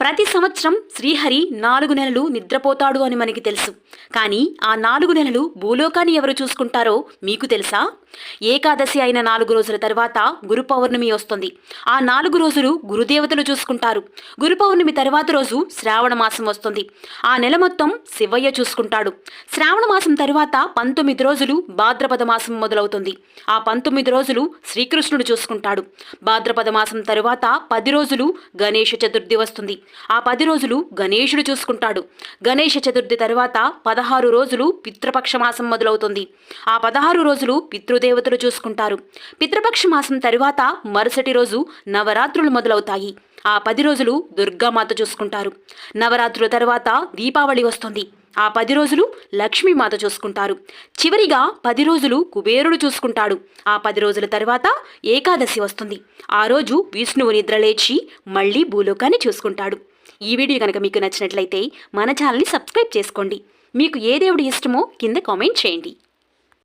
ప్రతి సంవత్సరం శ్రీహరి నాలుగు నెలలు నిద్రపోతాడు అని మనకి తెలుసు. కానీ ఆ నాలుగు నెలలు భూలోకాన్ని ఎవరు చూసుకుంటారో మీకు తెలుసా? ఏకాదశి అయిన నాలుగు రోజుల తర్వాత గురు పౌర్ణమి వస్తుంది. ఆ నాలుగు రోజులు గురుదేవతలు చూసుకుంటారు. గురు పౌర్ణమి తర్వాత రోజు శ్రావణ మాసం వస్తుంది. ఆ నెల మొత్తం శివయ్య చూసుకుంటాడు. శ్రావణ మాసం తర్వాత పంతొమ్మిది రోజులు భాద్రపద మాసం మొదలవుతుంది. ఆ పంతొమ్మిది రోజులు శ్రీకృష్ణుడు చూసుకుంటాడు. భాద్రపద మాసం తరువాత పది రోజులు గణేష చతుర్థి వస్తుంది. ఆ పది రోజులు గణేషుడు చూసుకుంటాడు. గణేష చతుర్థి తరువాత పదహారు రోజులు పితృపక్ష మాసం మొదలవుతుంది. ఆ పదహారు రోజులు దేవతలు చూసుకుంటారు. పితృపక్ష మాసం తరువాత మరుసటి రోజు నవరాత్రులు మొదలవుతాయి. ఆ పది రోజులు దుర్గామాత చూసుకుంటారు. నవరాత్రుల తర్వాత దీపావళి వస్తుంది. ఆ పది రోజులు లక్ష్మీమాత చూసుకుంటారు. చివరిగా పది రోజులు కుబేరుడు చూసుకుంటాడు. ఆ పది రోజుల తర్వాత ఏకాదశి వస్తుంది. ఆ రోజు విష్ణువు నిద్రలేచి మళ్ళీ భూలోకాన్ని చూసుకుంటాడు. ఈ వీడియో కనుక మీకు నచ్చినట్లయితే మన ఛానల్ని సబ్స్క్రైబ్ చేసుకోండి. మీకు ఏ దేవుడు ఇష్టమో కింద కామెంట్ చేయండి.